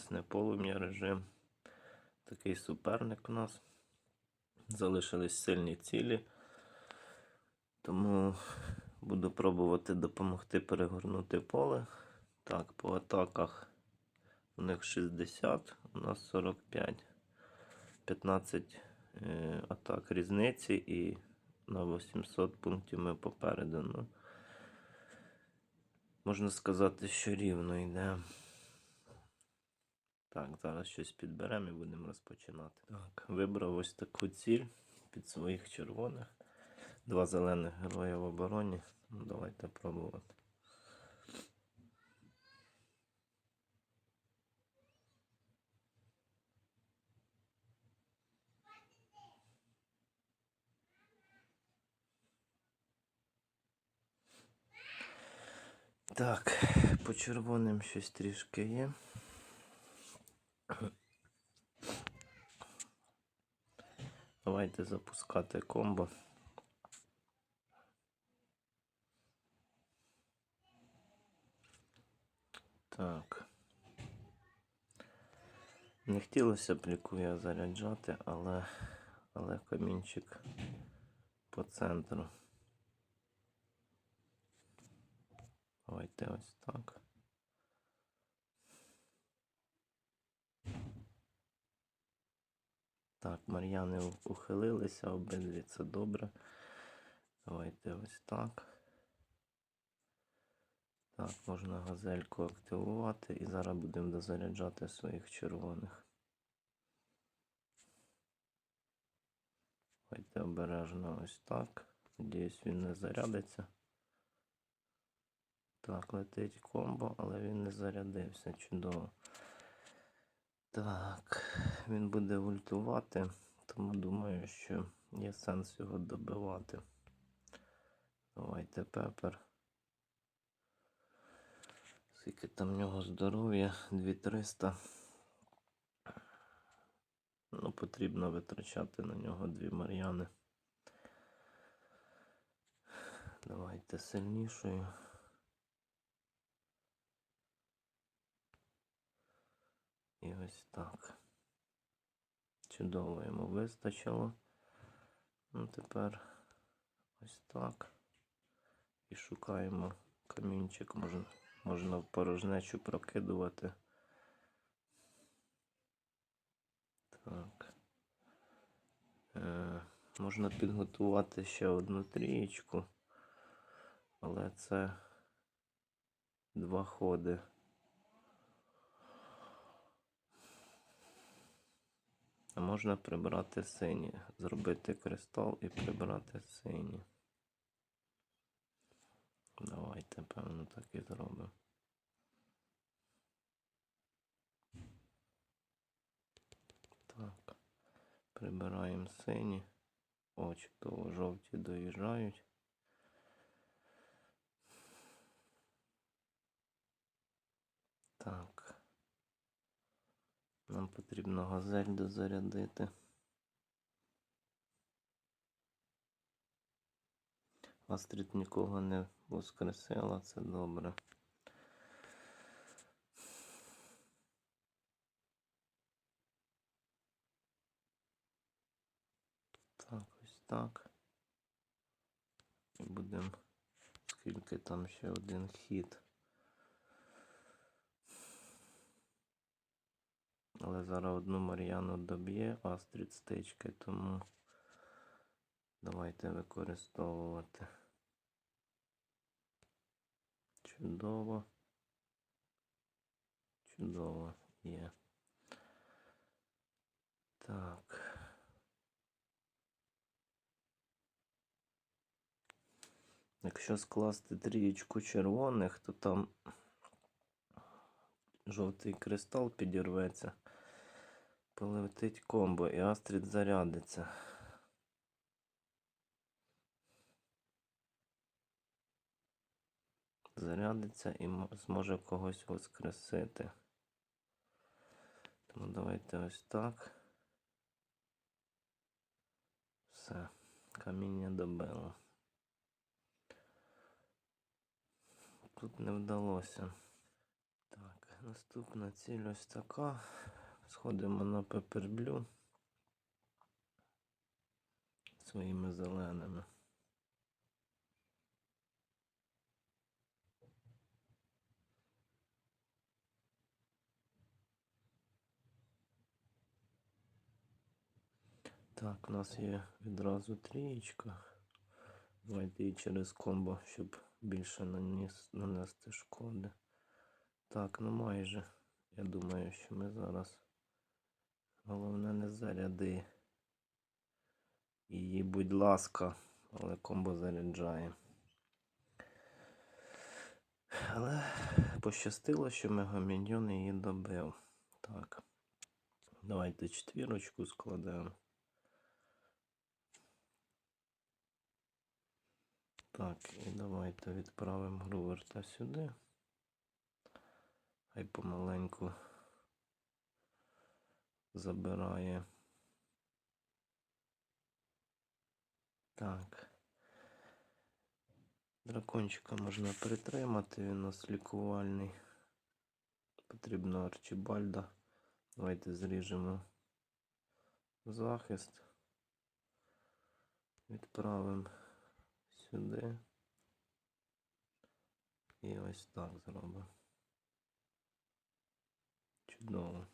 небесне полум'я режим. Такий суперник у нас. Залишились сильні цілі. Тому буду пробувати допомогти перегорнути поле. Так, по атаках у них 60, у нас 45. 15 е, атак різниці і на 800 пунктів ми попереду. Ну, можна сказати, що рівно йде. Так, зараз щось підберемо і будемо розпочинати. Так, вибрав ось таку ціль під своїх червоних. Два зелених героя в обороні. Ну, давайте пробувати. Так, по червоним щось трішки є. Давайте запускати комбо. Так. Не хотілося б лікуя заряджати, але, але камінчик по центру. Давайте ось так. Так, Мар'яни ухилилися обидві, це добре. Давайте ось так. Так, можна газельку активувати і зараз будемо дозаряджати своїх червоних. Давайте обережно ось так. Надіюсь, він не зарядиться. Так, летить комбо, але він не зарядився. Чудово. Так, він буде ультувати, тому думаю, що є сенс його добивати. Давайте пепер. Скільки там в нього здоров'я? 2300. Ну, потрібно витрачати на нього дві мар'яни. Давайте сильнішою. Ось так. Чудово йому вистачило. Ну, тепер ось так. І шукаємо камінчик. Можна, можна в порожнечу прокидувати. Так. Е, можна підготувати ще одну трієчку, але це два ходи. А можна прибрати сині, зробити кристал і прибрати сині. Давайте, певно, так і зробимо. Так, прибираємо сині. О, чудово, жовті доїжджають. Так. Нам потрібно газель дозарядити. Астрид нікого не воскресила, це добре. Так, ось так. І будемо, скільки там ще один хід. Але зараз одну Мар'яну доб'є Астрід стички, тому давайте використовувати. Чудово. Чудово є. Так. Якщо скласти трієчку червоних, то там жовтий кристал підірветься, полетить комбо і Астрід зарядиться. Зарядиться і зможе когось воскресити. Тому давайте ось так. Все, каміння добило. Тут не вдалося. Так, Наступна ціль ось така. Сходимо на пеперблю своїми зеленими. Так, у нас є відразу трієчка. Давайте її через комбо, щоб більше наніс, нанести шкоди. Так, ну майже. Я думаю, що ми зараз. Головне не заряди. Її, будь ласка, але комбо заряджає. Але пощастило, що Мегаміньйон її добив. Так. Давайте четвірочку складемо. Так, і давайте відправимо Груверта сюди. Хай помаленьку забирає. Так. Дракончика можна притримати, він у нас лікувальний. Потрібно Арчібальда. Давайте зріжемо захист. Відправимо сюди. І ось так зробимо. Чудово.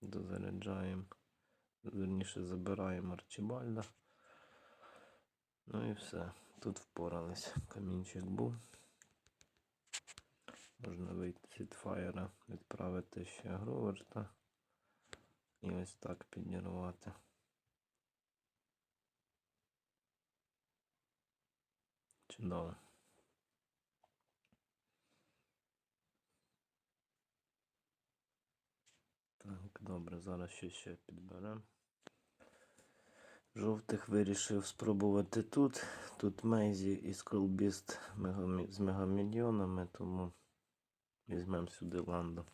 Дозаряджаємо. Верніше забираємо Арчибальда. Ну і все. Тут впорались. Камінчик був. Можна вийти з фаєра, відправити ще Гроверта. І ось так підірвати. Чудово. Так, добре, зараз ще ще підберемо. Жовтих вирішив спробувати тут. Тут Мейзі і Скролбіст з мегамільйонами, тому візьмемо сюди ланду.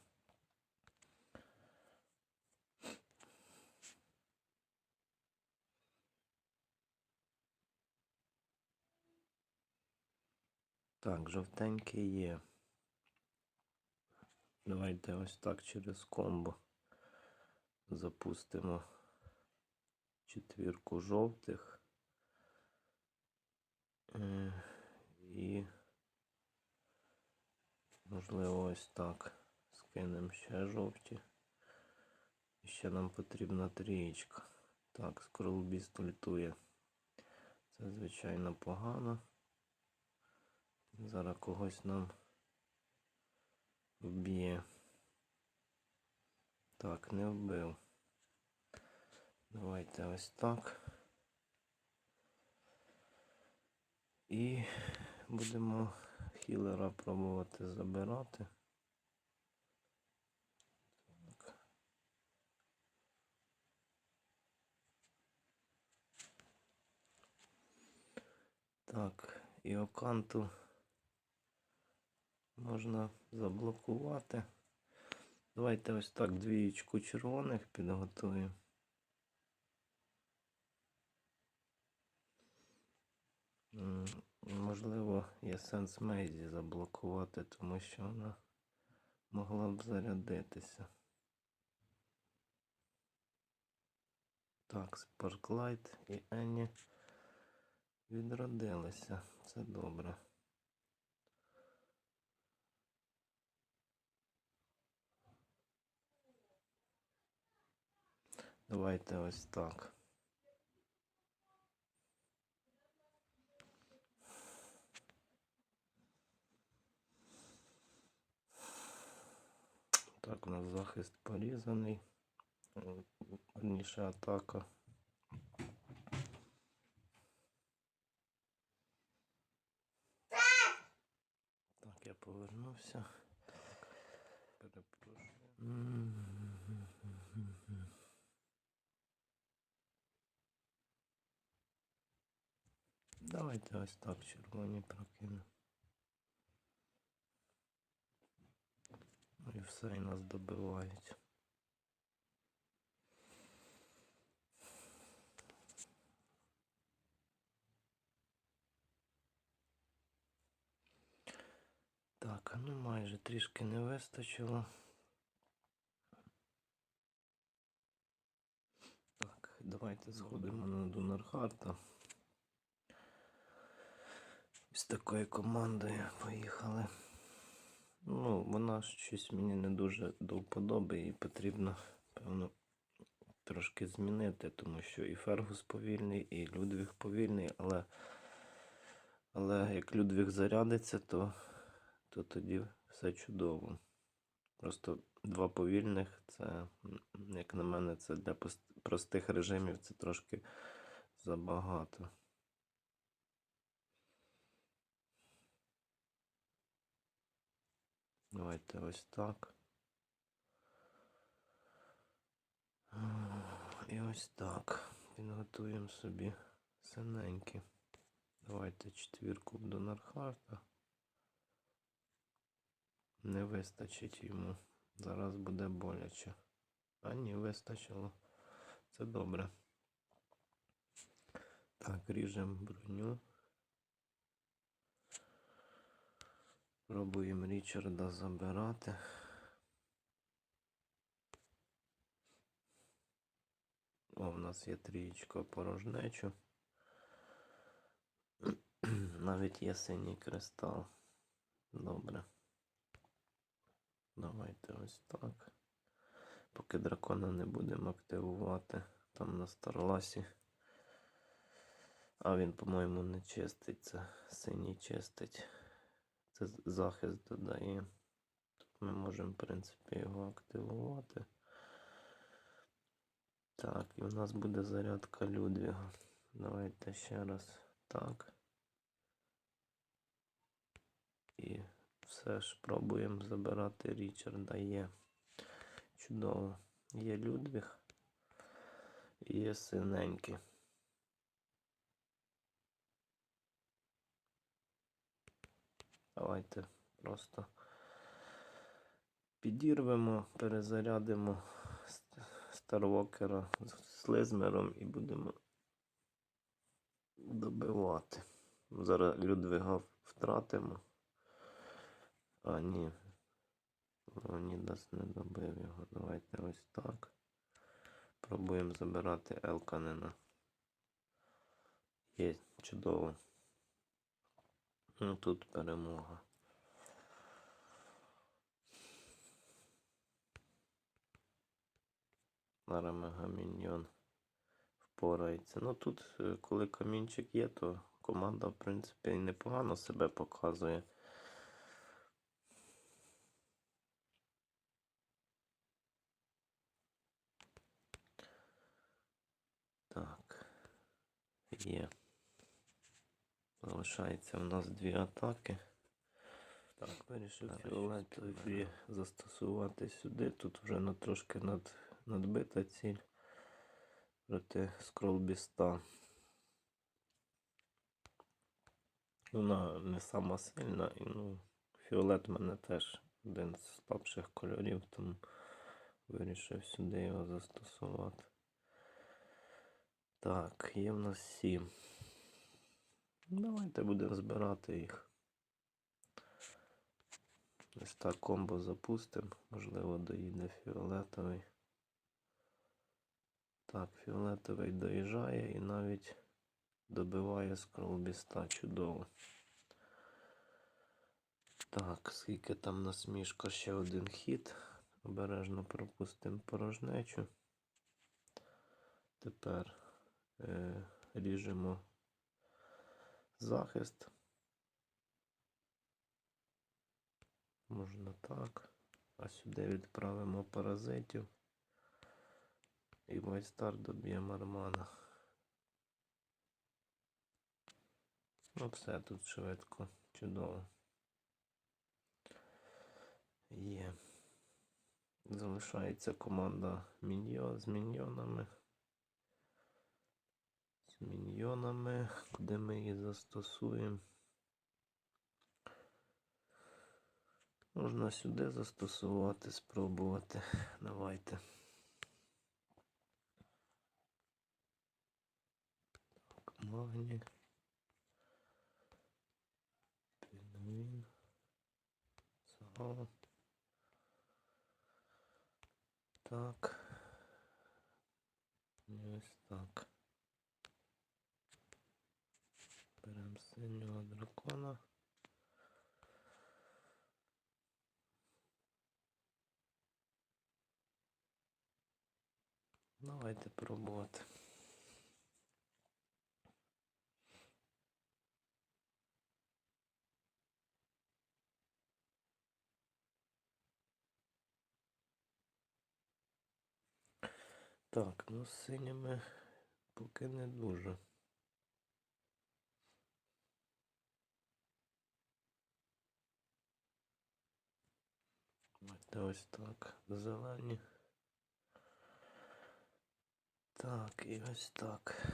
Так, жовтенький є. Давайте ось так через комбо запустимо четвірку жовтих. Е, І можливо ось так. Скинемо ще жовті. І ще нам потрібна трієчка. Так, скорлбіст ультує. Це звичайно погано. Зараз когось нам вб'є. Так, не вбив. Давайте ось так. І будемо хілера пробувати забирати. Так. І оканту можна заблокувати. Давайте ось так двієчку червоних підготуємо. Можливо, є сенс Мейзі заблокувати, тому що вона могла б зарядитися. Так, Sparklight і Енні відродилися. Це добре. Давайте ось так. Так, у нас захист порізаний. Верніше атака. Так, я повернувся. Перепрошую. Давайте ось так червоні прокину. Ну і все і нас добивають. Так, ну майже трішки не вистачило. Так, давайте згодимо на Дунархарта. З такою командою поїхали. Ну, вона щось мені не дуже до вподоби і потрібно, певно, трошки змінити, тому що і Фергус повільний, і Людвіг повільний, але, але як Людвіг зарядиться, то, то тоді все чудово. Просто два повільних це, як на мене, це для простих режимів це трошки забагато. Давайте ось так. І ось так. Підготуємо собі синенькі. Давайте четвірку до Нархарта. Не вистачить йому. Зараз буде боляче. А ні, вистачило. Це добре. Так, ріжемо броню. Пробуємо Річарда забирати. О, в нас є трієчка порожнечу. Навіть є синій кристал. Добре. Давайте ось так. Поки дракона не будемо активувати там на Старласі. А він, по-моєму, не чистить. Це синій чистить. Це захист додає. Тут ми можемо, в принципі, його активувати. Так, і у нас буде зарядка Людвіга. Давайте ще раз так. І все ж пробуємо забирати Річарда. Є. Чудово. Є Людвіг. І є синенький. Давайте просто підірвемо, перезарядимо Ст- Старвокера з Слизмером і будемо добивати. Зараз Людвига втратимо. А, ні. Леонідас не добив його. Давайте ось так. Пробуємо забирати Елканена. Є, чудово. Ну тут перемога. Зараз Мегаміньйон впорається. Ну тут, е, коли камінчик є, то команда, в принципі, і непогано себе показує. Так. Є. Залишається у нас дві атаки. Так, вирішив фіолетові застосувати сюди. Тут вже на трошки над, надбита ціль проти скролбіста. Вона не сама сильна, і ну, фіолет в мене теж один з слабших кольорів, тому вирішив сюди його застосувати. Так, є в нас сім. Давайте будемо збирати їх. Ось так комбо запустимо. Можливо, доїде фіолетовий. Так, фіолетовий доїжджає і навіть добиває скролбіста. Чудово. Так, скільки там насмішка ще один хід. Обережно пропустимо порожнечу. Тепер е, ріжемо захист. Можна так. А сюди відправимо паразитів. І майстар доб'є мармана. Ну все тут швидко. Чудово. Є. Залишається команда міньйон з міньйонами. З міньйонами. Куди ми її застосуємо? Можна сюди застосувати, спробувати. Давайте. Так, магні. Пінгвін. Сало. Так. ось так. Давайте пробувати. Так, ну з синіми поки не дуже. Ось так. Зелені. Так, і ось так.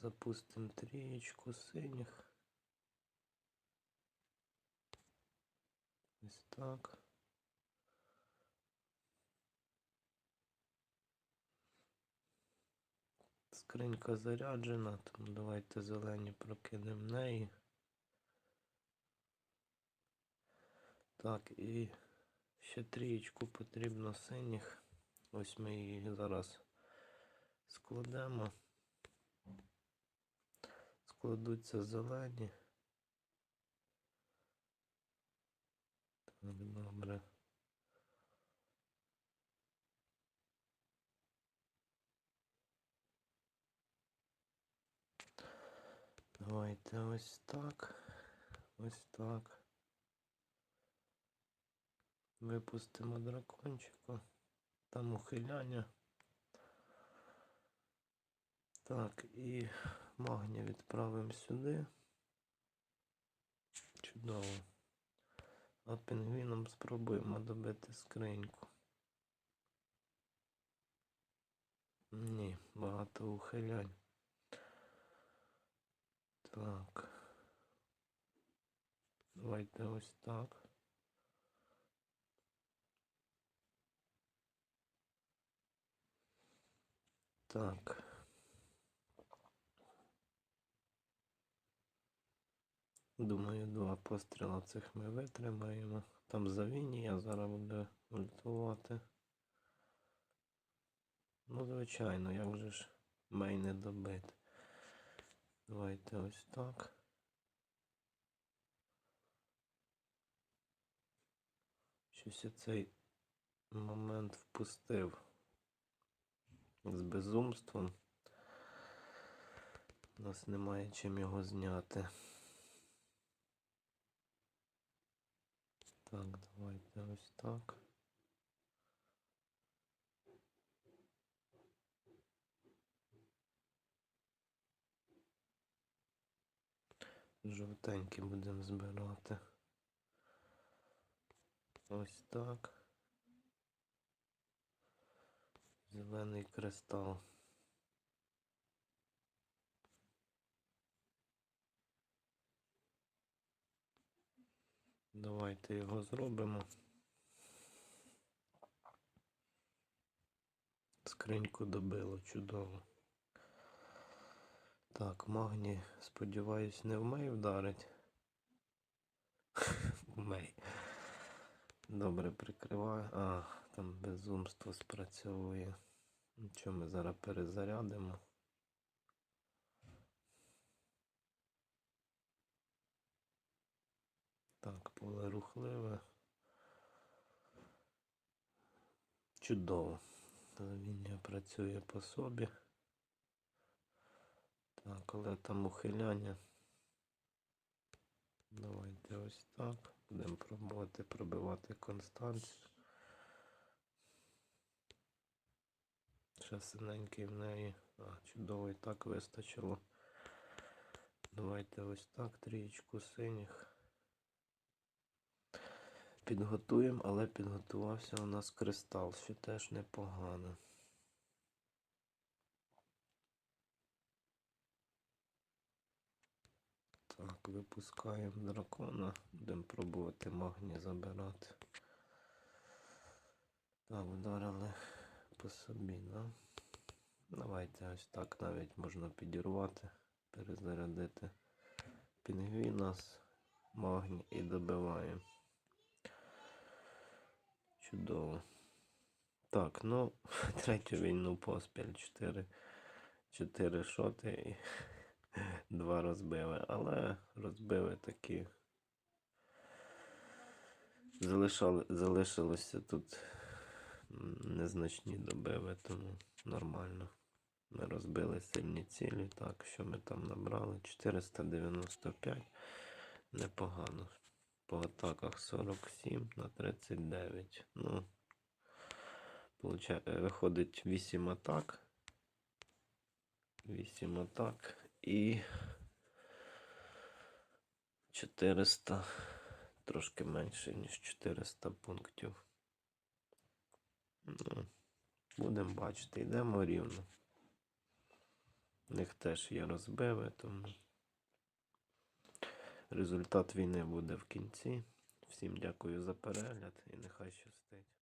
Запустимо трієчку синіх. Ось так. Скринька заряджена, тому давайте зелені прокинемо неї. Так, і ще трієчку потрібно синіх. Ось ми її зараз складемо. Складуться зелені. Так, добре. Давайте ось так. Ось так. Випустимо дракончика. Там ухиляння. Так, і магні відправимо сюди. Чудово. А пінгвіном спробуємо добити скриньку. Ні, багато ухилянь. Так. Давайте ось так. Так. Думаю, два постріла цих ми витримаємо. Там завіння зараз буде ультувати. Ну, звичайно, як же ж мей не добити. Давайте ось так. Щось я цей момент впустив з безумством. У нас немає чим його зняти. Так, давайте ось так. Жовтенькі будемо збирати. Ось так. Зелений кристал. Давайте його зробимо. Скриньку добило чудово. Так, магні, сподіваюсь, не в вдарить. В мей. Добре прикриваю. А, там безумство спрацьовує. Нічого ми зараз перезарядимо. Так, поле рухливе. Чудово. Завіння працює по собі. Так, але там ухиляння. Давайте ось так. Будемо пробувати пробивати констанцію. Ще синенький в неї. А, чудово і так вистачило. Давайте ось так, трієчку синіх. Підготуємо, але підготувався у нас кристал, що теж непогано. Так, випускаємо дракона. Будемо пробувати магні забирати. Так, вдарили по собі, да? Давайте ось так навіть можна підірвати, перезарядити пінгвіна з магні і добиваємо. Чудово. Так, ну, третю війну поспіль 4 4 шоти і 2 розбили. Але розбили такі. Залишали, залишилося тут незначні добиви, тому нормально. Ми розбили сильні цілі. Так, що ми там набрали? 495. Непогано. По атаках 47 на 39. Ну, е, виходить 8 атак. 8 атак і 400, трошки менше, ніж 400 пунктів. Ну, будемо бачити, йдемо рівно. У них теж є розбиви, тому результат війни буде в кінці. Всім дякую за перегляд і нехай щастить.